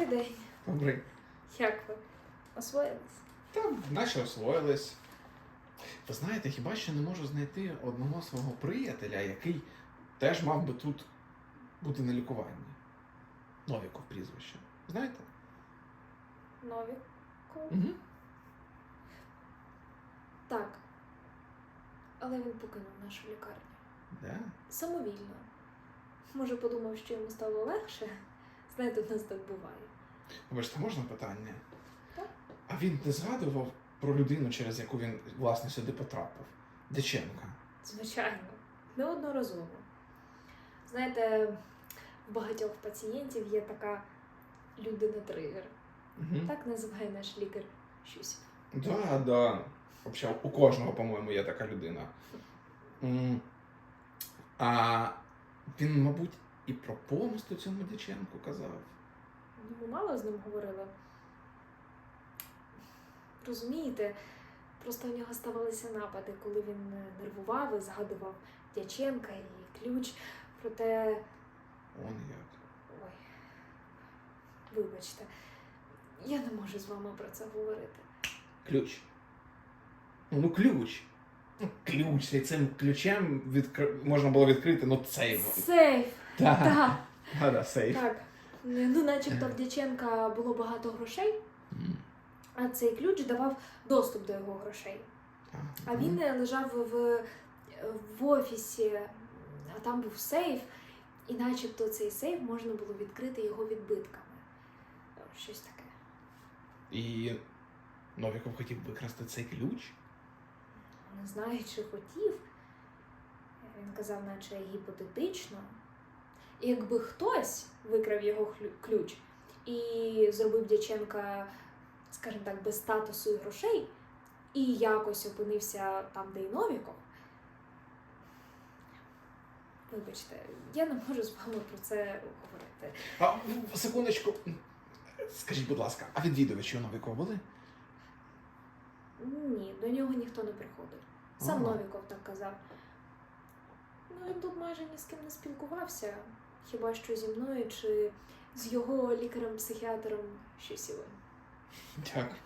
Добрий день. Добрий. Як ви? Освоїлись? Та наче освоїлись. Ви знаєте, хіба що не можу знайти одного свого приятеля, який теж мав би тут бути на лікуванні. Новіков прізвище. Знаєте? Новіку? Угу. Так. Але він покинув нашу лікарню. Да? Самовільно. Може, подумав, що йому стало легше. Знаєте, в нас так буває. Вибачте, можна питання? Так. А він не згадував про людину, через яку він власне сюди потрапив? Дяченка. Звичайно, неодноразово. Знаєте, в багатьох пацієнтів є така людина-тригер. Угу. Так називає наш лікар щось. Да, да. Взагалі, у кожного, по-моєму, є така людина. А він, мабуть, і про помсту цьому Дяченку казав. Ну, ми мало з ним говорили. Розумієте, просто у нього ставалися напади, коли він е, нервував і згадував Дяченка і ключ. Проте, Он як. ой, вибачте, я не можу з вами про це говорити. Ключ. Ну, ну ключ. Ну, ключ. І цим ключем відкр... можна було відкрити, ну, цей. Сейф! Так. Так, Да, да, сейф. так. Ну, начебто в Дяченка було багато грошей, а цей ключ давав доступ до його грошей. А він е, лежав в, в офісі, а там був сейф, і начебто цей сейф можна було відкрити його відбитками. Щось таке. І Новіков хотів викрасти цей ключ. Не знаю, чи хотів. Він казав, наче гіпотетично. Якби хтось викрав його ключ і зробив Дяченка, скажімо так, без статусу і грошей, і якось опинився там, де і Новіков. Вибачте, я не можу з вами про це говорити. А, ну, секундочку. Скажіть, будь ласка, а відвідувачі у Новікова були? Ні, до нього ніхто не приходив. Сам Ага. Новіков так казав. Ну, він тут майже ні з ким не спілкувався, хіба що зі мною чи з його лікарем-психіатром щось ви. Дякую.